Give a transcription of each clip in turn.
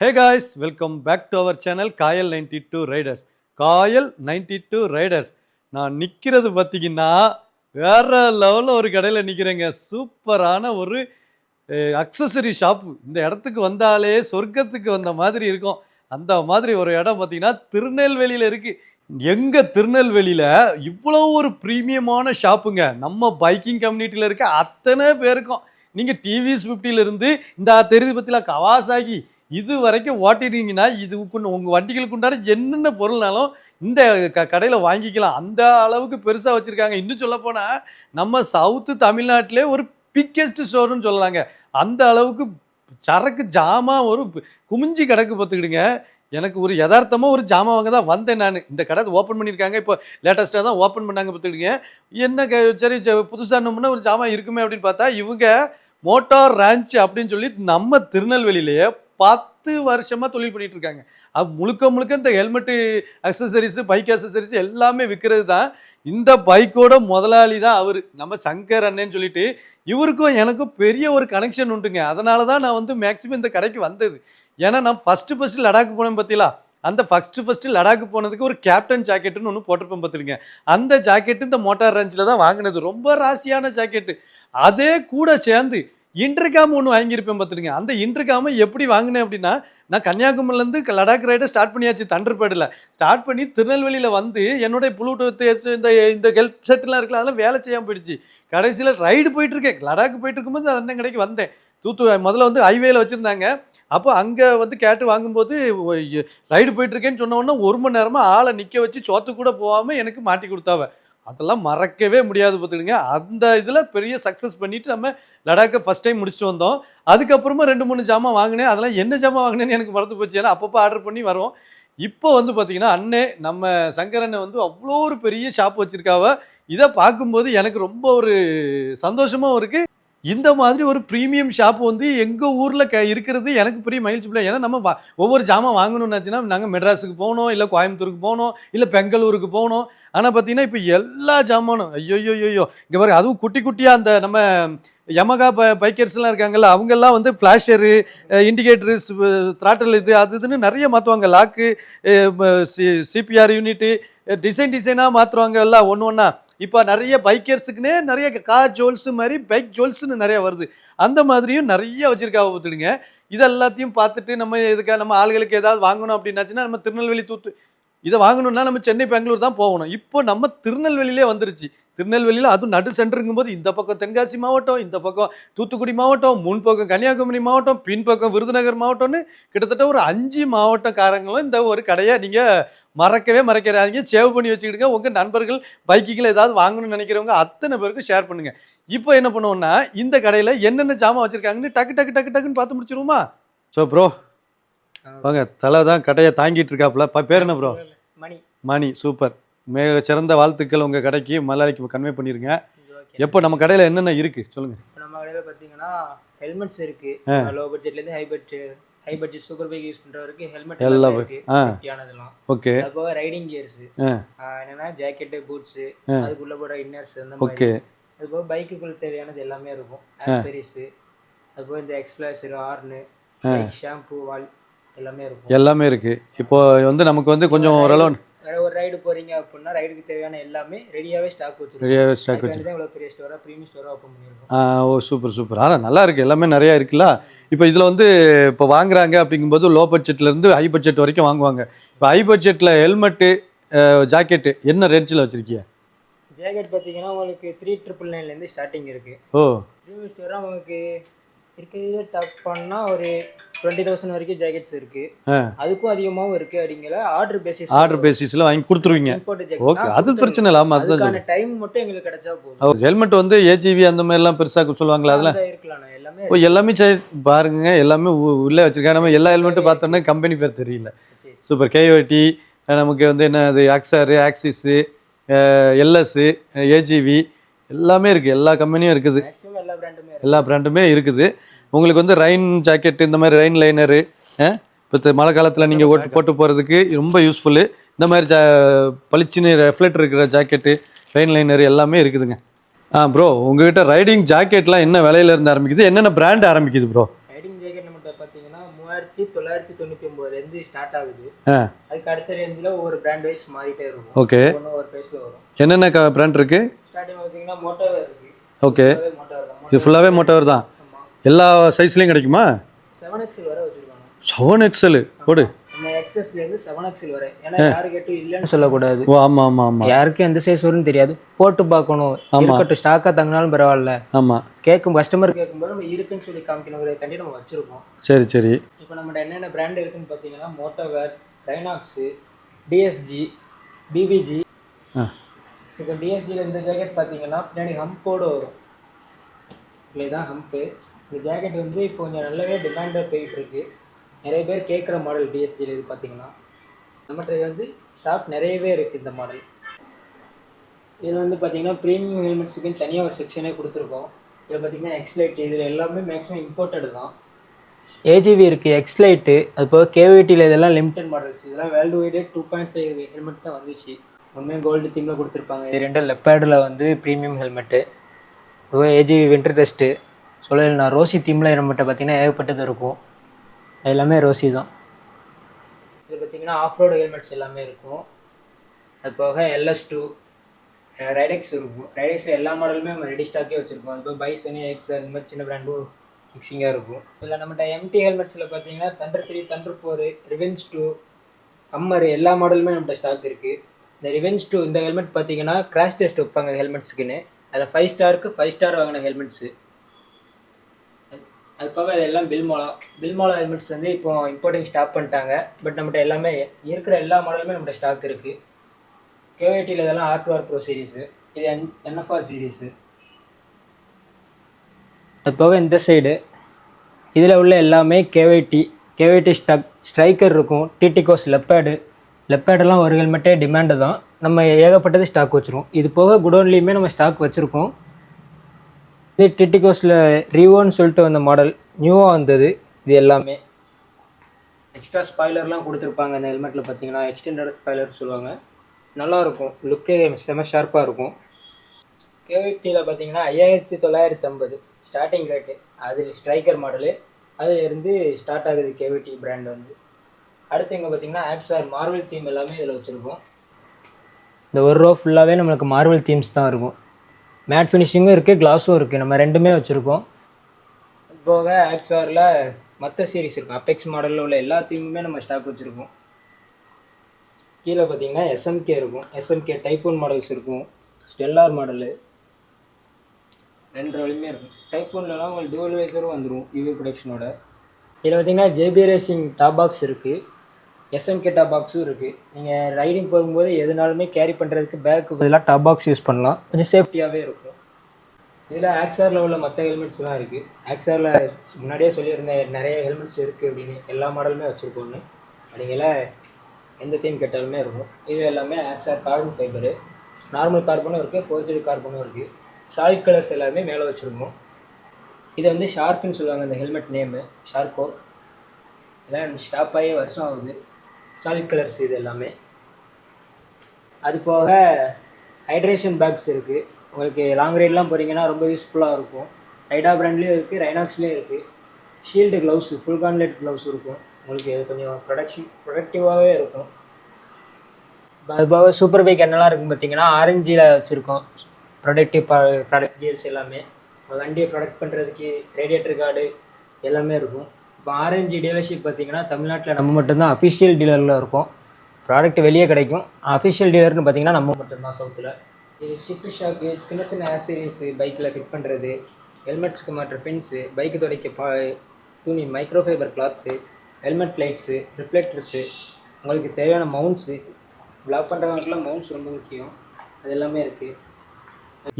Hey guys welcome back to our channel Kayal ninety two riders Kayal ninety two riders நான் நிற்கிறது பார்த்தீங்கன்னா வேற லெவலில் ஒரு கடையில் நிற்கிறேங்க சூப்பரான ஒரு அக்சசரி ஷாப்பு இந்த இடத்துக்கு வந்தாலே சொர்க்கத்துக்கு வந்த மாதிரி இருக்கும். அந்த மாதிரி ஒரு இடம் பார்த்தீங்கன்னா திருநெல்வேலியில் இருக்குது எங்கள் திருநெல்வேலியில் இவ்வளோ ஒரு ப்ரீமியமான ஷாப்புங்க நம்ம பைக்கிங் கம்யூனிட்டியில் இருக்க அத்தனை பேருக்கும். நீங்கள் டிவிஎஸ் ஃபிஃப்டியிலிருந்து இந்த தெரியுது பற்றில கவாசாகி இது வரைக்கும் ஓட்டிட்டீங்கன்னா இதுக்குன்னு உங்கள் வண்டிகளுக்கு உண்டான என்னென்ன பொருள்னாலும் இந்த க கடையில் வாங்கிக்கலாம். அந்த அளவுக்கு பெருசாக வச்சுருக்காங்க. இன்னும் சொல்லப்போனால் நம்ம சவுத்து தமிழ்நாட்டிலே ஒரு பிக்கெஸ்ட் ஸ்டோர்னு சொல்லலாங்க. அந்த அளவுக்கு சரக்கு ஜாமான் ஒரு குமிஞ்சி கிடக்கு பார்த்துக்கிடுங்க. எனக்கு ஒரு யதார்த்தமாக ஒரு ஜாமான் வாங்க தான் வந்தேன் நான். இந்த கடை ஓப்பன் பண்ணியிருக்காங்க. இப்போ லேட்டஸ்ட்டாக தான் ஓப்பன் பண்ணாங்க பார்த்துக்கிடுங்க. என்ன க- சரி புதுசாக நம்மனா ஒரு ஜாமான் இருக்குமே அப்படின்னு பார்த்தா இவங்க மோட்டார் ரேஞ்ச் அப்படின்னு சொல்லி நம்ம திருநெல்வேலியிலேயே பத்து வருஷமாக தொழில் பண்ணிட்டு இருக்காங்க. அது முழுக்க முழுக்க இந்த ஹெல்மெட்டு அக்சசரிஸு பைக் அக்சசரிஸ் எல்லாமே விற்கிறது தான். இந்த பைக்கோட முதலாளி தான் அவர். நம்ம சங்கர் அண்ணன்னு சொல்லிட்டு இவருக்கும் எனக்கும் பெரிய ஒரு கனெக்ஷன் உண்டுங்க. அதனால தான் நான் வந்து மேக்ஸிமம் இந்த கடைக்கு வந்தது. ஏன்னா நான் ஃபஸ்ட்டு ஃபஸ்ட்டு லடாக் போனேன் பார்த்தீங்களா அந்த ஃபஸ்ட்டு ஃபஸ்ட்டு லடாக் போனதுக்கு ஒரு கேப்டன் ஜாக்கெட்டுன்னு ஒன்று போட்டிருப்பேன் பார்த்துருங்க அந்த ஜாக்கெட்டு இந்த மோட்டார் ரேஞ்சில் தான் வாங்கினது. ரொம்ப ராசியான ஜாக்கெட்டு அதே கூட சேர்ந்து இன்டர்காம் ஒன்று வாங்கியிருப்பேன் பார்த்துருங்க அந்த இன்டர்காமை எப்படி வாங்கினேன் அப்படின்னா நான் கன்னியாகுமரிலேருந்து லடாக் ரைடை ஸ்டார்ட் பண்ணியாச்சு தண்டர்பேடில். ஸ்டார்ட் பண்ணி திருநெல்வேலியில் வந்து என்னுடைய ப்ளூடூத் இந்த இந்த ஹெல்ப் செட்லாம் இருக்குல்ல அதெல்லாம் வேலை செய்யாமல் போயிடுச்சு. கடைசியில் ரைடு போயிட்டுருக்கேன். லடாக் போயிட்டு இருக்கும்போது அது அண்ணன் கடைக்கு வந்தேன். தூத்து முதல்ல வந்து ஹைவேல வச்சுருந்தாங்க. அப்போ அங்கே வந்து கேட்டு வாங்கும்போது ரைடு போயிட்டுருக்கேன்னு சொன்ன உடனே ஒரு மணி நேரமாக ஆளை நிற்க வச்சு சோத்து கூட போகாமல் எனக்கு மாட்டி கொடுத்தாவ. அதெல்லாம் மறக்கவே முடியாது பார்த்துடுங்க அந்த இதில் பெரிய சக்ஸஸ் பண்ணிட்டு நம்ம லடாக்கை ஃபஸ்ட் டைம் முடிச்சுட்டு வந்தோம். அதுக்கப்புறமா ரெண்டு மூணு ஜாமான் வாங்கினேன். அதெல்லாம் என்ன ஜாமான் வாங்கினேன்னு எனக்கு மறந்து போச்சு. ஏன்னா அப்பப்போ ஆர்டர் பண்ணி வரோம் இப்போ வந்து பார்த்தீங்கன்னா அண்ணே நம்ம சங்கரண்ணை வந்து அவ்வளோ ஒரு பெரிய ஷாப் வச்சுருக்காவ. இதை பார்க்கும்போது எனக்கு ரொம்ப ஒரு சந்தோஷமாகவும் இருக்குது இந்த மாதிரி ஒரு ப்ரீமியம் ஷாப் வந்து எங்கள் ஊரில் க இருக்கிறது எனக்கு பெரிய மகிழ்ச்சி இல்லை ஏன்னா நம்ம வா- ஒவ்வொரு ஜாமான் வாங்கணும்னாச்சுன்னா நாங்கள் மெட்ராஸுக்கு போகணும் இல்லை கோயம்புத்தூருக்கு போகணும் இல்லை பெங்களூருக்கு போகணும். ஆனால் பார்த்தீங்கன்னா இப்போ எல்லா ஜாமானும் ஐயோ ஐயோ இங்கே பாருங்க அதுவும் குட்டி குட்டியாக அந்த நம்ம யமகா ப பைக்கர்ஸ்லாம் இருக்காங்கல்ல அவங்கெல்லாம் வந்து ஃப்ளாஷரு இண்டிகேட்டரு த்ராட்டல் இது அது இதுன்னு நிறைய மாற்றுவாங்க லாக்கு சிபிஆர் யூனிட்டு டிசைன் டிசைனாக மாற்றுவாங்க எல்லாம் ஒன்று ஒன்றா இப்போ நிறைய பைக்கர்ஸுக்குன்னே நிறைய கார் ஜுவல்ஸ் மாதிரி பைக் ஜுவல்ஸ்னு நிறைய வருது. அந்த மாதிரியும் நிறைய வச்சுருக்காவ பார்த்துடுங்க. இது எல்லாத்தையும் பார்த்துட்டு நம்ம இதுக்காக நம்ம ஆளுகளுக்கு ஏதாவது வாங்கணும் அப்படின்னாச்சுன்னா நம்ம திருநெல்வேலி தூத்து இதை வாங்கணும்னா நம்ம சென்னை பெங்களூர் தான் போகணும். இப்போ நம்ம திருநெல்வேலியிலே வந்துருச்சு. திருநெல்வேலியில் அதுவும் நடு சென்டருங்கும் போது இந்த பக்கம் தென்காசி மாவட்டம் இந்த பக்கம் தூத்துக்குடி மாவட்டம் முன் பக்கம் கன்னியாகுமரி மாவட்டம் பின்பக்கம் விருதுநகர் மாவட்டம்னு கிட்டத்தட்ட ஒரு அஞ்சு மாவட்டக்காரங்களும் இந்த ஒரு கடையை நீங்கள் மறக்கவே மறக்கிறாதீங்க. சேவ் பண்ணி வச்சுக்கிடுங்க. உங்கள் நண்பர்கள் பைக்குகள் ஏதாவது வாங்கணும்னு நினைக்கிறவங்க அத்தனை பேருக்கு ஷேர் பண்ணுங்க. இப்போ என்ன பண்ணுவோம்னா இந்த கடையில் என்னென்ன ஜாமான் வச்சுருக்காங்கன்னு டக்கு டக்கு டக்கு டக்குன்னு பார்த்து முடிச்சிருவோமா? ஸோ ப்ரோ வாங்க. தலை தான் கடையை தாங்கிட்டு இருக்காப்புல. ப- பேர் என்ன ப்ரோ மணி. மணி. சூப்பர் மிக சிறந்த வாழ்த்துக்கள் உங்கள் கடைக்கு. மலையாளிக்கு கன்வே ஓகே எப்போ நம்ம கடையில் என்னென்ன இருக்குது சொல்லுங்கள் இப்போ நம்ம கடையில் பார்த்தீங்கன்னா ஹெல்மெட்ஸ் இருக்கு. Low பட்ஜெட்லேருந்து high budget high budget super bike use பண்ணுறவருக்கு helmet எல்லா எல்லாமே. இருக்கு. ஓகே அது போக ரைடிங் கியர்ஸ். என்னன்னா ஜாக்கெட்டு பூட்ஸ் அதுக்குள்ள போட இன்னர்ஸ் அந்த ஓகே மாதிரி அது போக பைக்குக்குள்ள தேவையானது எல்லாமே இருக்கும். ஆக்சரிஸ் அது போக இந்த எக்ஸ்பிளாசர் ஹார்னு ஷாம்பு வால் எல்லாமே இருக்கும். எல்லாமே இருக்குது இப்போ வந்து நமக்கு வந்து கொஞ்சம் ஓரளவு வேற ஒரு ரைடு போறீங்க அப்படின்னா ரைடுக்கு தேவையான எல்லாமே ரெடியாவே ஸ்டாக் வச்சிருக்கோம். ரெடியாகவே ஸ்டாக் வச்சு அதுக்காண்டி தான் இவ்வளோ பெரிய ஸ்டோரா ப்ரீமியம் ஸ்டோரா ஓப்பன் பண்ணியிருக்கோம். ஆ ஓ சூப்பர் சூப்பர் அதான் நல்லா இருக்குது எல்லாமே நிறையா இருக்குல்ல? இப்போ இதில் வந்து இப்போ வாங்குறாங்க அப்படிங்கும்போது லோ பட்ஜெட்லேருந்து ஹை பட்ஜெட் வரைக்கும் வாங்குவாங்க. இப்போ ஹை பட்ஜெட்டில் ஹெல்மெட்டு ஜாக்கெட்டு என்ன ரேஞ்சில் வச்சுருக்கீங்க ஜாக்கெட் பார்த்தீங்கன்னா உங்களுக்கு த்ரீ ட்ரிபிள் நைன்லேருந்து ஸ்டார்டிங் இருக்கு. ஓ. உங்களுக்கு இருக்கிறதே டாப் பண்ணால் ஒரு டுவெண்ட்டி தௌசண்ட் வரைக்கும் ஜாக்கெட்ஸ் இருக்கு. அதுக்கும் அதிகமாகவும் இருக்கு அப்படிங்கிற ஆர்டர் பேசிஸ் ஆர்டர் பேசிஸில் வாங்கி கொடுத்துருவீங்க. ஓகே அது பிரச்சனை இல்லை அதுக்கான டைம் மட்டும் எங்களுக்கு கிடைச்சா போதும். ஹெல்மெட் வந்து ஏஜிவி அந்த மாதிரிலாம் பெருசாக சொல்லுவாங்களா அதெல்லாம். இருக்கலாம் எல்லாமே ஓ எல்லாமே பாருங்க எல்லாமே உள்ளே வச்சிருக்காங்க. நம்ம எல்லா ஹெல்மெட்டும் பார்த்தோன்னா கம்பெனி பேர் தெரியல. சூப்பர் கேஓடி நமக்கு வந்து என்ன அது ஆக்ஸாரு ஆக்சிஸு எல்எஸ்ஸு ஏஜிவி எல்லாமே இருக்குது எல்லா கம்பெனியும் இருக்குது. மேக்ஸிமம் எல்லா பிராண்டுமே எல்லா பிராண்டுமே இருக்குது. உங்களுக்கு வந்து ரெயின் ஜாக்கெட் இந்த மாதிரி ரெயின் லைனரு இப்போ மழை காலத்தில் நீங்கள் ஓட்டு போட்டு போகிறதுக்கு ரொம்ப யூஸ்ஃபுல்லு இந்த மாதிரி ஜா பளிச்சுன்னு ரெஃப்ளெக்ட் இருக்கிற ஜாக்கெட்டு ரெயின் லைனர் எல்லாமே இருக்குதுங்க. ஆ ப்ரோ உங்ககிட்ட ரைடிங் ஜாக்கெட்லாம் என்ன விலையில இருந்து ஆரம்பிக்குது? என்னென்ன பிராண்ட் ஆரம்பிக்குது ப்ரோ ரைடிங் ஜாக்கெட் நம்மகிட்ட பார்த்தீங்கன்னா மூவாயிரத்தி தொள்ளாயிரத்தி தொண்ணூற்றி ஒம்போதுலேருந்து ஸ்டார்ட் ஆகுது. அதுக்கு அடுத்த ரேஞ்சில் ஒவ்வொரு பிராண்ட் வைஸ் மாறிட்டே இருக்கும். ஓகே ஒரு ப்ரைஸில் வரும். என்னென்ன பிராண்ட் இருக்குது ஸ்டார்டிங் பார்த்தீங்கன்னா மோட்டோவே இருக்குது ஓகே இது ஃபுல்லாகவே மோட்டவர் தான். எல்லா சைஸ்லேயும் கிடைக்குமா? செவன் எக்ஸல் வரை வச்சுருக்காங்க. செவன் எக்ஸல் போடு. எக்ஸஸ்லேருந்து செவன் எக்ஸல் வரை. ஏன்னா யாரு கேட்டும் இல்லைன்னு சொல்லக்கூடாது. ஓ ஆமாம் ஆமாம் ஆமாம் யாருக்கும் எந்த சைஸ் வரும்னு தெரியாது. போட்டு பார்க்கணும். இருக்கட்டும் ஸ்டாக்காக தங்கினாலும் பரவாயில்ல. ஆமாம் கேட்கும் கஸ்டமர் கேட்கும்போது நம்ம இருக்குன்னு சொல்லி காமிக்கணுங்கிறதுக்காண்டி நம்ம வச்சிருக்கோம். சரி சரி. இப்போ நம்மகிட்ட என்னென்ன பிராண்ட் இருக்குன்னு பார்த்தீங்கன்னா மோட்டோவேர் டைனாக்ஸு டிஎஸ்ஜி பிபிஜி இப்போ டிஎஸ்ஜியில் இந்த ஜாக்கெட் பார்த்தீங்கன்னா பின்னாடி ஹம்போடு வரும். இதுதான் ஹம்ப்பு இந்த ஜாக்கெட் வந்து இப்போ கொஞ்சம் நல்லாவே டிமாண்டாக போயிட்டு இருக்கு நிறைய பேர் கேட்குற மாடல் டிஎஸ்ஜியில் இது பார்த்தீங்கன்னா நம்மகிட்ட வந்து ஸ்டாக் நிறையவே இருக்குது இந்த மாடல் இதில் வந்து பார்த்தீங்கன்னா ப்ரீமியம் ஹெல்மெட்ஸுக்குன்னு தனியாக ஒரு செக்ஷனே கொடுத்துருக்கோம். இதில் பார்த்தீங்கன்னா எக்ஸ்லைட் இதில் எல்லாமே மேக்ஸிமம் இம்போர்ட்டட் தான். ஏஜிவி இருக்குது எக்ஸ்லைட்டு அது போக கேவிடியில் இதெல்லாம் லிமிடெட் மாடல்ஸ் இதெல்லாம் வேர்ல்டு வைடே டூ பாயிண்ட் ஃபைவ் ஹெல்மெட் தான் வந்துச்சு. உண்மையாக கோல்டு தீமில் கொடுத்துருப்பாங்க. இது ரெண்டும் லெப்பேடில் வந்து ப்ரீமியம் ஹெல்மெட்டு இப்போ ஏஜிவி வின்டர் டெஸ்ட்டு சொல்ல நான் ரோசி தீமில் ஹெல்மெட்டை பார்த்தீங்கன்னா ஏகப்பட்டது இருக்கும். அது எல்லாமே ரோசி தான். இது பார்த்தீங்கன்னா ஆஃப் ரோடு ஹெல்மெட்ஸ் எல்லாமே இருக்கும். அது போக எல்எஸ் டூ ரைடெக்ஸ் இருக்கும். ரைடெக்ஸில் எல்லா மாடலுமே நம்ம ரெடி ஸ்டாக்கே வச்சுருக்கோம். இப்போ பைசனு எக்ஸ் அந்த மாதிரி சின்ன பிராண்டும் மிக்சிங்காக இருக்கும். இதில் நம்மகிட்ட எம்டி ஹெல்மெட்ஸில் பார்த்தீங்கன்னா Thunder three Thunder four Revenge two Ammar எல்லா மாடலுமே நம்மகிட்ட ஸ்டாக் இருக்குது இந்த ரிவெஞ்ச் டூ இந்த ஹெல்மெட் பார்த்தீங்கன்னா கிராஷ் டெஸ்ட் வைப்பாங்க ஹெல்மெட்ஸுக்குன்னு அதில் ஃபைவ் ஸ்டாருக்கு ஃபைவ் ஸ்டார் வாங்கின ஹெல்மெட்ஸு அது போக இது எல்லாம் பில்மோலா பில்மோலா ஹெல்மெட்ஸ் வந்து இப்போ இம்போர்ட்டிங் ஸ்டாப் பண்ணிட்டாங்க. பட் நம்மகிட்ட எல்லாமே இருக்கிற எல்லா மாடலுமே நம்மகிட்ட ஸ்டாக் இருக்குது கேஐடியில் இதெல்லாம் ஆர்ட் ஆர் ப்ரோ சீரீஸு இது என் என்எஃப்ஆர் சீரீஸு அது போக இந்த சைடு இதில் உள்ள எல்லாமே கேவைடி கேவைடி ஸ்டக் ஸ்ட்ரைக்கர் இருக்கும் டிடிகோஸ் லெப்பேடு லெப்பேடெல்லாம் ஒரு ஹெல்மெட்டே டிமாண்டு தான். நம்ம ஏகப்பட்டது ஸ்டாக் வச்சுருவோம். இது போக குடோன்லேயுமே நம்ம ஸ்டாக் வச்சுருக்கோம். இது டிடிகோஸில் ரீவோன்னு சொல்லிட்டு வந்த மாடல் நியூவாக வந்தது இது எல்லாமே. எக்ஸ்ட்ரா ஸ்பாய்லர்லாம் கொடுத்துருப்பாங்க இந்த ஹெல்மெட்டில் பார்த்தீங்கன்னா எக்ஸ்டெண்டட் ஸ்பாய்லர் சொல்லுவாங்க. நல்லாயிருக்கும் லுக்கே செம ஷார்ப்பாக இருக்கும். கேவிடியில் பார்த்தீங்கன்னா ஐயாயிரத்தி தொள்ளாயிரத்தி ஐம்பது ஸ்டார்டிங் ரேட்டு அது ஸ்ட்ரைக்கர் மாடலு அதுலேருந்து ஸ்டார்ட் ஆகுது கேவிடி பிராண்ட் வந்து. அடுத்து இங்கே பார்த்தீங்கன்னா ஆக்ஸார் மார்வல் தீம் எல்லாமே இதில் வச்சுருக்கோம். இந்த ஒரு ரோ ஃபுல்லாகவே நம்மளுக்கு மார்வல் தீம்ஸ் தான் இருக்கும். மேட் ஃபினிஷிங்கும் இருக்குது கிளாஸும் இருக்குது நம்ம ரெண்டுமே வச்சுருக்கோம். போக ஆக்ஸாரில் மற்ற சீரிஸ் இருக்கும் அப்பெக்ஸ் மாடலில் உள்ள எல்லா தீமுமே நம்ம ஸ்டாக் வச்சுருக்கோம். கீழே பார்த்தீங்கன்னா எஸ்எம்கே இருக்கும். எஸ்எம்கே டைஃபோன் மாடல்ஸ் இருக்கும். ஸ்டெல்லார் மாடலு ரெண்டு வழியுமே இருக்கும். டைஃபோன்லலாம் உங்களுக்கு டூவல் வைசரும் வந்துடும் யூவி ப்ரொடக்ஷனோட இதில் பார்த்தீங்கன்னா ஜேபி ரேசிங் டாப் பாக்ஸ் இருக்குது எஸ்எம்கே டாப் பாக்ஸும் இருக்குது நீங்கள் ரைடிங் போகும்போது எதுனாலுமே கேரி பண்ணுறதுக்கு பேக்கு பதிலாக டாப் பாக்ஸ் யூஸ் பண்ணலாம். கொஞ்சம் சேஃப்டியாகவே இருக்கும். இதில் ஆக்ஸாரில் உள்ள மற்ற ஹெல்மெட்ஸ்லாம் இருக்குது ஆக்ஸாரில் முன்னாடியே சொல்லியிருந்தேன் நிறைய ஹெல்மெட்ஸ் இருக்குது அப்படின்னு எல்லா மாடலுமே வச்சுருக்கோன்னு அப்படிங்களா எந்த தீம் கேட்டாலுமே இருக்கும். இது எல்லாமே ஆக்ஸார் கார்பன் ஃபைபரு நார்மல் கார்பனும் இருக்குது ஃபோர்ஜரி கார்பனும் இருக்குது சாலிட் கலர்ஸ் எல்லாமே மேலே வச்சுருக்கோம். இது வந்து ஷார்க்னு சொல்லுவாங்க இந்த ஹெல்மெட் நேமு ஷார்க்கோ. இதெல்லாம் ஷார்ப்பாகவே ஆகி வருஷம் ஆகுது. சாலிட் கலர்ஸ் இது எல்லாமே. அது போக ஹைட்ரேஷன் பேக்ஸ் இருக்குது உங்களுக்கு லாங் ரைட்லாம் போகிறீங்கன்னா ரொம்ப யூஸ்ஃபுல்லாக இருக்கும். ரைடா பிராண்ட்லேயும் இருக்குது ரைனாக்ஸ்லேயும் இருக்குது shield gloves full gauntlet gloves இருக்கும். உங்களுக்கு இது கொஞ்சம் ப்ரொடக்ஷன் ப்ரொடக்டிவாகவே இருக்கும். அது போக சூப்பர் பைக் என்னெல்லாம் இருக்குன்னு பார்த்தீங்கன்னா ஆரஞ்சில் வச்சுருக்கோம். ப்ரொடக்டிவ் ப்ராடக்ட் டீல்ஸ் எல்லாமே. வண்டியை ப்ரொடக்ட் பண்ணுறதுக்கு ரேடியேட்டர் கார்டு எல்லாமே இருக்கும். இப்போ ஆரஞ்சு டீலர்ஷிப் பார்த்திங்கன்னா தமிழ்நாட்டில் நம்ம மட்டும்தான் அஃபிஷியல் டீலரில் இருக்கும். ப்ராடக்ட் வெளியே கிடைக்கும். அஃபிஷியல் டீலர்னு பார்த்திங்கன்னா நம்ம மட்டும்தான் சவுத்தில் இது ஷிஃப்ட் ஷாக்கு சின்ன சின்ன ஆக்சரிஸ் பைக்கில் ஃபிட் பண்ணுறது ஹெல்மெட்ஸ்க்கு மாற்ற ஃபின்ஸு பைக்கு துடைக்க பா துணி microfiber cloth helmet lights reflectors உங்களுக்கு தேவையான மவுண்ட்ஸு பிளாக் பண்ணுறவங்களுக்குலாம் மவுண்ட்ஸ் ரொம்ப முக்கியம். அது எல்லாமே இருக்குது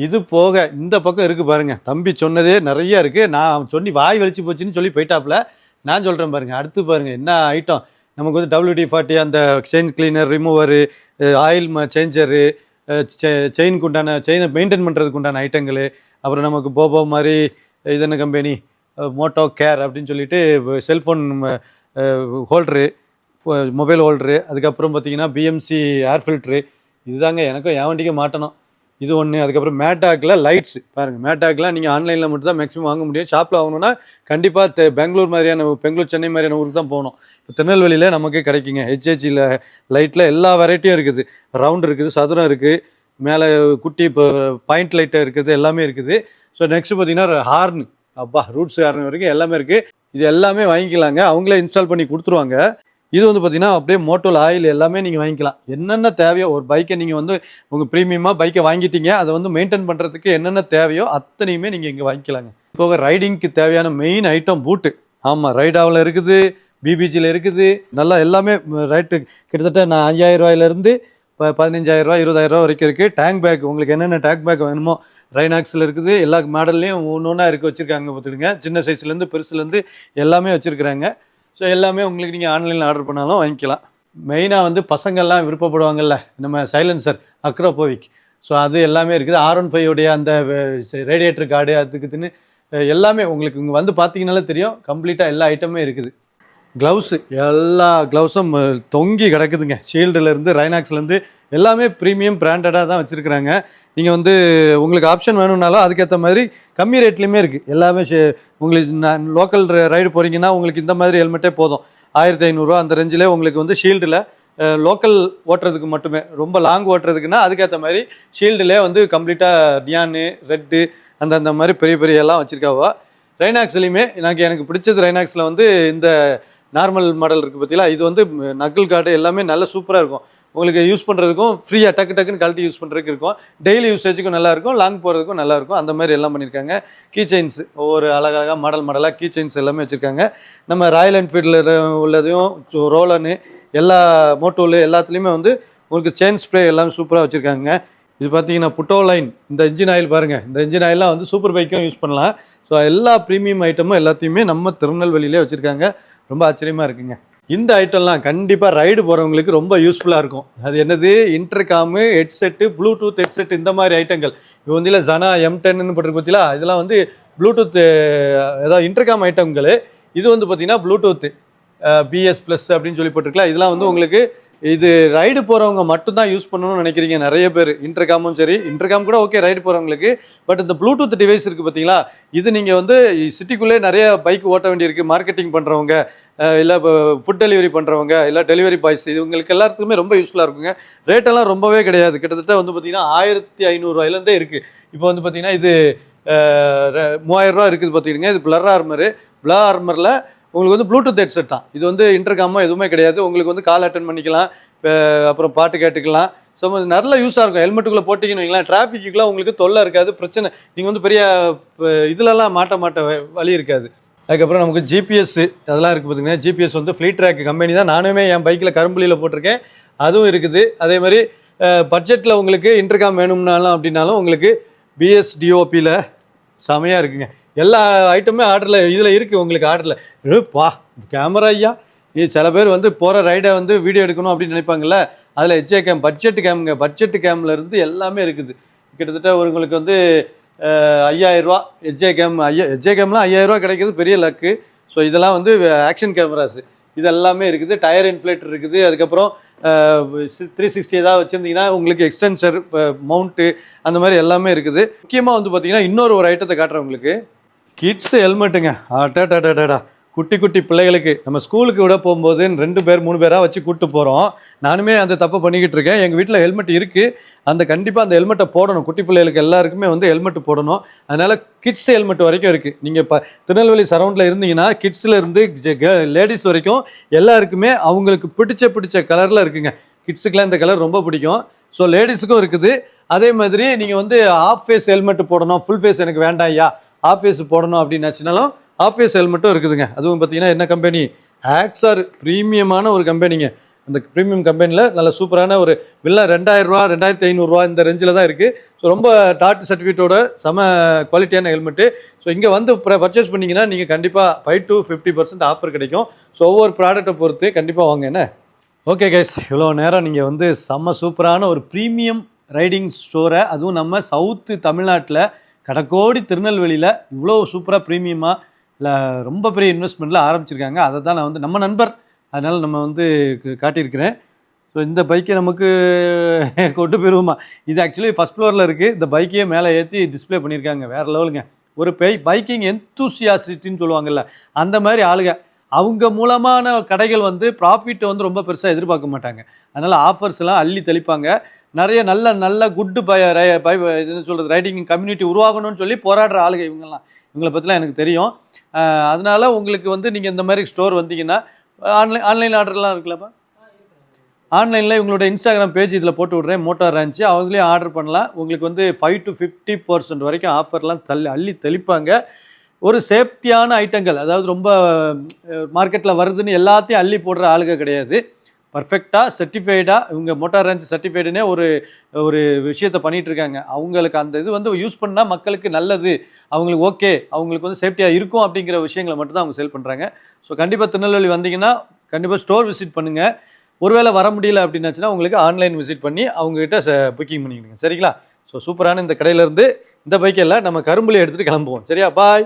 இது போக இந்த பக்கம் இருக்கு பாருங்க. தம்பி சொன்னதே நிறைய இருக்கு. நான் சொல்லி வாய் வலிச்சு போச்சுன்னு சொல்லி போயிட்டாப்புல. நான் சொல்றேன் பாருங்க. அடுத்து பாருங்க என்ன ஐட்டம் நமக்கு வந்து WD ஃபார்ட்டி அந்த chain cleaner remover oil changer செயினுக்கு உண்டான செயினை மெயின்டைன் பண்ணுறதுக்கு உண்டான ஐட்டங்கள் அப்புறம் நமக்கு போபோ மாதிரி இது என்ன கம்பெனி மோட்டோ கேர் அப்படின்னு சொல்லிட்டு செல்ஃபோன் ஹோல்டரு மொபைல் ஹோல்ட்ரு அதுக்கப்புறம் பார்த்தீங்கன்னா பிஎம்சி ஏர் ஃபில்ட்ரு இதுதாங்க எனக்கும் என் வண்டிக்கு மாட்டணும். இது ஒன்று அதுக்கப்புறம் மேட்டாக்கில் லைட்ஸ் பாருங்கள் மேட்டாக்லாம் நீங்கள் ஆன்லைனில் மட்டும் தான் மேக்ஸிமம் வாங்க முடியும். ஷாப்பில் வாங்கணும்னா கண்டிப்பாக பெங்களூர் மாதிரியான பெங்களூர் சென்னை மாதிரியான ஊருக்கு தான் போகணும். இப்போ திருநெல்வேலியில் நமக்கு கிடைக்குங்க. ஹெச்ஹெச்சியில் லைட்டில் எல்லா வெரைட்டியும் இருக்குது. ரவுண்ட் இருக்குது சதுரம் இருக்குது. மேலே குட்டி இப்போ பாயிண்ட் லைட்டாக இருக்குது எல்லாமே இருக்குது. ஸோ நெக்ஸ்ட் பார்த்தீங்கன்னா ஹார்ன் அப்பா ரூட்ஸ் ஹார்ன் வரைக்கும் எல்லாமே இருக்குது இது எல்லாமே வாங்கிக்கலாங்க. அவங்களே இன்ஸ்டால் பண்ணி கொடுத்துருவாங்க. இது வந்து பார்த்தீங்கன்னா அப்படியே மோட்டோல் ஆயில் எல்லாமே நீங்கள் வாங்கிக்கலாம். என்னென்ன தேவையோ ஒரு பைக்கை நீங்கள் வந்து உங்கள் ப்ரீமியமாக பைக்கை வாங்கிட்டீங்க அதை வந்து மெயின்டைன் பண்ணுறதுக்கு என்னென்ன தேவையோ அத்தனையுமே நீங்கள் இங்கே வாங்கிக்கலாங்க. இப்போ ரைடிங்க்கு தேவையான மெயின் ஐட்டம் பூட்டு ஆமாம் ரைடாவில் இருக்குது பிபிஜியில் இருக்குது நல்லா எல்லாமே ரைட்டு கிட்டத்தட்ட நான் ஐயாயிரம் ரூபாயிலேருந்து இப்போ பதினஞ்சாயிரம் ரூபா இருபதாயிரம் ரூபா வரைக்கும் இருக்குது டேங்க் பேக் உங்களுக்கு என்னென்ன டேங்க் பேக் வேணுமோ ரைனாக்ஸில் இருக்குது. எல்லா மாடல்லையும் ஒன்று ஒன்றா இருக்க வச்சுருக்காங்க பார்த்துடுங்க சின்ன சைஸ்லேருந்து பெருசுலேருந்து எல்லாமே வச்சுருக்குறாங்க. ஸோ எல்லாமே உங்களுக்கு நீங்கள் ஆன்லைனில் ஆர்டர் பண்ணாலும் வாங்கிக்கலாம். மெயினாக வந்து பசங்கள்லாம் விருப்பப்படுவாங்கள்ல நம்ம சைலன்சர் அக்ரோபோவிக் ஸோ அது எல்லாமே இருக்குது. ஆர் ஒன் உடைய அந்த ரேடியேட்டர் கார்டு அதுக்கு இதுன்னு எல்லாமே உங்களுக்கு இங்கே வந்து பார்த்தீங்கனாலே தெரியும். கம்ப்ளீட்டாக எல்லா ஐட்டமே இருக்குது. க்ளவுஸு எல்லா க்ளவுஸும் தொங்கி கிடக்குதுங்க. ஷீல்டுலேருந்து ரைனாக்ஸ்லேருந்து எல்லாமே ப்ரீமியம் பிராண்டடாக தான் வச்சுருக்குறாங்க. நீங்கள் வந்து உங்களுக்கு ஆப்ஷன் வேணும்னாலும் அதுக்கேற்ற மாதிரி கம்மி ரேட்லேயுமே இருக்குது எல்லாமே ஷே- உங்களுக்கு நான் லோக்கல் ரைடு போகிறீங்கன்னா உங்களுக்கு இந்த மாதிரி ஹெல்மெட்டே போதும். ஆயிரத்தி ஐநூறுரூவா அந்த ரேஞ்சிலே உங்களுக்கு வந்து ஷீல்டில் லோக்கல் ஓட்டுறதுக்கு மட்டுமே ரொம்ப லாங் ஓட்டுறதுக்குன்னா அதுக்கேற்ற மாதிரி ஷீல்டுலே வந்து கம்ப்ளீட்டாக டியானு ரெட்டு அந்த அந்த மாதிரி பெரிய பெரிய எல்லாம் வச்சுருக்காவா? ரைனாக்ஸ்லையுமே எனக்கு எனக்கு பிடிச்சது ரைனாக்ஸில் வந்து இந்த நார்மல் மாடல் இருக்குது பார்த்தீங்களா இது வந்து நக்கல் கார்டு எல்லாமே நல்லா சூப்பராக இருக்கும். உங்களுக்கு யூஸ் பண்ணுறதுக்கும் ஃப்ரீயாக டக்கு டக்குன்னு கழட்டி யூஸ் பண்ணுறதுக்கு இருக்கும். டெய்லி யூசேஜுக்கும் நல்லா இருக்கும். லாங் போகிறதுக்கும் நல்லாயிருக்கும் அந்த மாதிரி எல்லாம் பண்ணியிருக்காங்க கீ செயின்ஸ் ஒவ்வொரு அழகாக மாடல் மாடலாக கீ செயின்ஸ் எல்லாமே வச்சுருக்காங்க. நம்ம ராயல் என்ஃபீல்டில் உள்ளதையும் ரோலனு எல்லா மோட்டோலு எல்லாத்துலேயுமே வந்து உங்களுக்கு செயின் ஸ்ப்ரே எல்லாமே சூப்பராக வச்சுருக்காங்க. இது பார்த்தீங்கன்னா புட்டோ லைன் இந்த இன்ஜின் ஆயில் பாருங்கள் இந்த இன்ஜின் ஆயிலாம் வந்து சூப்பர் பைக்கும் யூஸ் பண்ணலாம். ஸோ எல்லா ப்ரீமியம் ஐட்டமும் எல்லாத்தையுமே நம்ம திருநெல்வேலியிலே வச்சுருக்காங்க. ரொம்ப ஆச்சரியமாக இருக்குங்க. இந்த ஐட்டம்லாம் கண்டிப்பாக ரைடு போகிறவங்களுக்கு ரொம்ப யூஸ்ஃபுல்லாக இருக்கும். அது என்னது? இன்டர்காமு ஹெட்செட்டு ப்ளூடூத் ஹெட்செட் இந்த மாதிரி ஐட்டங்கள் இப்போ வந்து இல்லை ஜனா எம் டென்னு போட்டிருக்கு பார்த்தீங்களா இதெல்லாம் வந்து ப்ளூடூத் ஏதாவது இன்டர்காம் ஐட்டங்கள் இது வந்து பார்த்திங்கன்னா ப்ளூடூத்து பிஎஸ் ப்ளஸ் அப்படின்னு சொல்லி போட்டிருக்கலாம். இதெல்லாம் வந்து உங்களுக்கு இது ரைடு போகிறவங்க மட்டும்தான் யூஸ் பண்ணணும்னு நினைக்கிறீங்க நிறைய பேர். இன்டர்காமும் சரி இன்டர்காம் கூட ஓகே ரைடு போகிறவங்களுக்கு பட் இந்த ப்ளூடூத் டிவைஸ் இருக்குது பார்த்தீங்களா இது நீங்கள் வந்து சிட்டிக்குள்ளே நிறைய பைக் ஓட்ட வேண்டியிருக்கு மார்க்கெட்டிங் பண்ணுறவங்க இல்லை ஃபுட் டெலிவரி பண்ணுறவங்க இல்லை டெலிவரி பாய்ஸ் இவங்களுக்கு எல்லாத்துக்குமே ரொம்ப யூஸ்ஃபுல்லாக இருக்குங்க. ரேட்டெல்லாம் ரொம்பவே கிடையாது. கிட்டத்தட்ட வந்து பார்த்தீங்கன்னா ஆயிரத்தி ஐநூறுரூவாயிலேருந்தே இருக்குது இப்போ வந்து பார்த்திங்கன்னா இது அஹ், மூவாயிரம் ரூபா இருக்குது பார்த்துக்கிடுங்க இது பிளர் ஆர்மரு பிளர் ஆர்மரில் உங்களுக்கு வந்து ப்ளூடூத் ஹெட்செட் தான். இது வந்து இன்டர்காமோ எதுவுமே கிடையாது. உங்களுக்கு வந்து கால் அட்டன் பண்ணிக்கலாம். அப்புறம் பாட்டு கேட்டுக்கலாம். ஸோ நல்ல யூஸாக இருக்கும். ஹெல்மெட்டுக்குள்ளே போட்டிங்கன்னு வைங்களேன் டிராஃபிக்குலாம் உங்களுக்கு தொல்லை இருக்காது. பிரச்சனை. நீங்கள் வந்து பெரிய இதிலலாம் இதுலலாம் மாட்ட மாட்ட வ- வழி இருக்காது. அதுக்கப்புறம் நமக்கு ஜிபிஎஸ் அதெல்லாம் இருக்குது பார்த்திங்கன்னா ஜிபிஎஸ் வந்து ஃப்ளீட் ட்ராக் கம்பெனி தான். நானுமே என் பைக்கில் கரும்புலியில் போட்டிருக்கேன். அதுவும் இருக்குது. அதே மாதிரி பட்ஜெட்டில் உங்களுக்கு இன்டர்காம் வேணும்னாலும் அப்படின்னாலும் உங்களுக்கு பிஎஸ்டிஓபியில் செமையாக இருக்குங்க. எல்லா ஐட்டமே ஆர்டரில் இதில் இருக்குது உங்களுக்கு ஆர்டரில் பா கேமரா ஐயா. இது சில பேர் வந்து போகிற ரைடை வந்து வீடியோ எடுக்கணும் அப்படின்னு நினைப்பாங்கல்ல. அதில் ஹெச்ஏ கேம் பட்ஜெட் கேமுங்க பட்ஜெட் கேம்ல இருந்து எல்லாமே இருக்குது. கிட்டத்தட்ட ஒரு உங்களுக்கு வந்து ஐயாயிரரூவா ஹெச்ஏ கேம் ஐயா ஹெச்ஏ கேம்லாம் ஐயாயிரரூவா கிடைக்கிறது பெரிய லக்கு ஸோ இதெல்லாம் வந்து ஆக்ஷன் கேமராஸ் இது எல்லாமே இருக்குது. டயர் இன்ஃப்ளேட்டர் இருக்குது. அதுக்கப்புறம் த்ரீ சிக்ஸ்டி ஏதாவது வச்சுருந்தீங்கன்னா உங்களுக்கு எக்ஸ்டென்சர் மவுண்ட்டு அந்த மாதிரி எல்லாமே இருக்குது. முக்கியமாக வந்து பார்த்தீங்கன்னா இன்னொரு ஒரு ஐட்டத்தை காட்டுறேன் உங்களுக்கு. கிட்ஸ் ஹெல்மெட்டுங்க அடடடடடா குட்டி குட்டி பிள்ளைகளுக்கு. நம்ம ஸ்கூலுக்கு விட போகும்போது ரெண்டு பேர் மூணு பேராக வச்சு கூப்பிட்டு போகிறோம் நானுமே அந்த தப்பை பண்ணிக்கிட்டு இருக்கேன். எங்கள் வீட்டில் ஹெல்மெட் இருக்குது அந்த கண்டிப்பாக அந்த ஹெல்மெட்டை போடணும். குட்டி பிள்ளைகளுக்கு எல்லாருக்குமே வந்து ஹெல்மெட் போடணும். அதனால் கிட்ஸ் ஹெல்மெட் வரைக்கும் இருக்குது நீங்கள் இப்போ திருநெல்வேலி சரௌண்டில் இருந்தீங்கன்னா கிட்ஸில் இருந்து லேடிஸ் வரைக்கும் எல்லாருக்குமே அவங்களுக்கு பிடிச்ச பிடிச்ச கலரில் இருக்குங்க. கிட்ஸுக்கெலாம் இந்த கலர் ரொம்ப பிடிக்கும். ஸோ லேடிஸுக்கும் இருக்குது. அதே மாதிரி நீங்கள் வந்து ஆஃப் ஃபேஸ் ஹெல்மெட் போடணும். ஃபுல் ஃபேஸ் எனக்கு வேண்டாம் ஐயா. ஆஃபீஸ் போடணும் அப்படின்னாச்சுனாலும் ஆஃபீஸ் ஹெல்மெட்டும் இருக்குதுங்க. அதுவும் பார்த்தீங்கன்னா என்ன கம்பெனி ஆக்ஸார் ப்ரீமியமான ஒரு கம்பெனிங்க அந்த ப்ரீமியம் கம்பெனியில் நல்ல சூப்பரான ஒரு வில்லா ரெண்டாயிரரூவா ரெண்டாயிரத்தி ஐநூறுரூவா இந்த ரேஞ்சில் தான் இருக்குது ஸோ ரொம்ப டாட் சர்டிஃபிகேட்டோட செம குவாலிட்டியான ஹெல்மெட்டு ஸோ இங்கே வந்து பர்ச்சேஸ் பண்ணிங்கன்னா நீங்கள் கண்டிப்பாக five to fifty percent offer கிடைக்கும். ஸோ ஒவ்வொரு ப்ராடக்ட்டை பொறுத்து கண்டிப்பாக வாங்க என்ன? ஓகே கைஸ் இவ்வளோ நேரம் நீங்கள் வந்து செம்ம சூப்பரான ஒரு ப்ரீமியம் ரைடிங் ஸ்டோரை அதுவும் நம்ம சவுத்து தமிழ்நாட்டில் கடக்கோடி திருநெல்வேலியில் இவ்வளோ சூப்பராக ப்ரீமியமாக இல்லை ரொம்ப பெரிய இன்வெஸ்ட்மெண்ட்டில் ஆரம்பிச்சிருக்காங்க. அதை தான் நான் வந்து நம்ம நண்பர். அதனால் நம்ம வந்து காட்டியிருக்கிறேன். ஸோ இந்த பைக்கை நமக்கு கொண்டு போயிடுவோமா இது ஆக்சுவலி ஃபஸ்ட் ஃப்ளோரில் இருக்குது இந்த பைக்கையே மேலே ஏற்றி டிஸ்ப்ளே பண்ணியிருக்காங்க. வேறு லெவலுங்க. ஒரு பை பைக்கிங் எந்தூசியாசிட்டின்னு சொல்லுவாங்கல்ல அந்த மாதிரி ஆளுங்க. அவங்க மூலமான கடைகள் வந்து ப்ராஃபிட்டை வந்து ரொம்ப பெருசாக எதிர்பார்க்க மாட்டாங்க. அதனால் ஆஃபர்ஸ்லாம் அள்ளி தெளிப்பாங்க. நிறைய நல்ல நல்ல குட்டு பை பை என்ன சொல்கிறது ரைடிங் கம்யூனிட்டி உருவாகணும்னு சொல்லி போராடுற ஆளுங்க இவங்கெல்லாம். இவங்களை பற்றிலாம் எனக்கு தெரியும். அதனால் உங்களுக்கு வந்து நீங்கள் இந்த மாதிரி ஸ்டோர் வந்தீங்கன்னா ஆன்லைன் ஆன்லைன் ஆர்டர்லாம் இருக்குல்லப்பா? ஆன்லைனில் இவங்களோட இன்ஸ்டாகிராம் பேஜ் இதில் போட்டு விட்றேன் மோட்டார் ரேஞ்சு அவங்களையும் ஆர்டர் பண்ணலாம். உங்களுக்கு வந்து ஃபைவ் டு ஃபிஃப்டி பர்சன்ட் வரைக்கும் ஆஃபர்லாம் தள்ளி அள்ளி தெளிப்பாங்க. ஒரு சேஃப்டியான ஐட்டங்கள் அதாவது ரொம்ப மார்க்கெட்டில் வருதுன்னு எல்லாத்தையும் அள்ளி போடுற ஆளுங்க கிடையாது. பர்ஃபெக்டாக சர்டிஃபைடாக இவங்க மோட்டார் ரேஞ்ச் சர்டிஃபைடுனே ஒரு ஒரு விஷயத்தை பண்ணிகிட்டு இருக்காங்க அவங்களுக்கு அந்த இது வந்து யூஸ் பண்ணால் மக்களுக்கு நல்லது. அவங்களுக்கு ஓகே அவங்களுக்கு வந்து சேஃப்டியாக இருக்கும் அப்படிங்கிற விஷயங்களை மட்டும்தான் அவங்க செல் பண்ணுறாங்க ஸோ கண்டிப்பாக திருநெல்வேலி வந்தீங்கன்னா கண்டிப்பாக ஸ்டோர் விசிட் பண்ணுங்கள் ஒருவேளை வர முடியல அப்படின்னாச்சுன்னா உங்களுக்கு ஆன்லைன் விசிட் பண்ணி அவங்ககிட்ட புக்கிங் பண்ணிக்கிடுங்க. சரிங்களா? ஸோ சூப்பரான இந்த கடையிலேருந்து இந்த பைக்கெல்லாம் நம்ம கரும்புலி எடுத்துகிட்டு கிளம்புவோம். சரியா? பாய்